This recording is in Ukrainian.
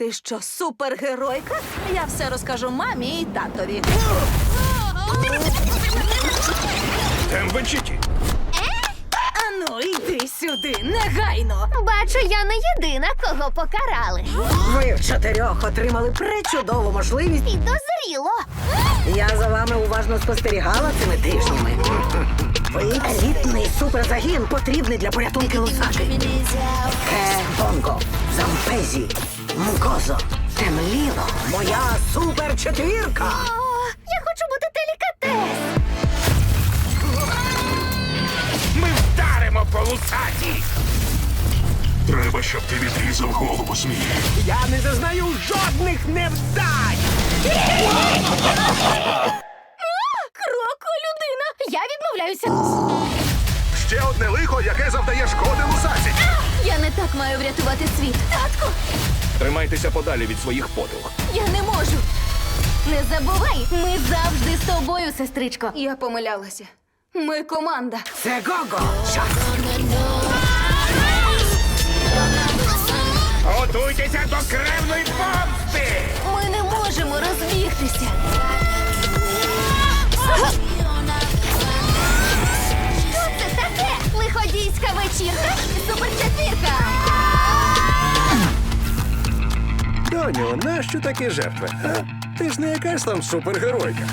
Ти що, супергеройка? Я все розкажу мамі і татові. Тембечіті. Ану, йди сюди, негайно. Бачу, я не єдина, кого покарали. Ви в чотирьох отримали пречудову можливість. Підозріло. Я за вами уважно спостерігала цими тижнями. Ви елітний суперзагін, потрібний для порятунки Лусаки. Ке Бонго, Зампезі, Мкозо, Темліло, моя суперчетвірка. О, я хочу бути делікатес. Ми вдаримо по лусаті. Треба, щоб ти відрізав голову змії. Я не зазнаю жодних невдач. Кроко, людина. Я відмовляюся. Ще одне лихо, яке завдає шкоди лусаці. Я не так маю врятувати світ. Татку, Тримайтеся подалі від своїх подруг. я не можу. Не забувай, ми завжди з тобою, сестричко. Я помилялася. Ми команда. Це Гого. Час. Готуйтеся до кревної помсти! Ми не можемо розбігтися. Що це таке? Лиходійська вечірка? Доню, нащо такі жертви? а? Ти ж не якась там супергеройка.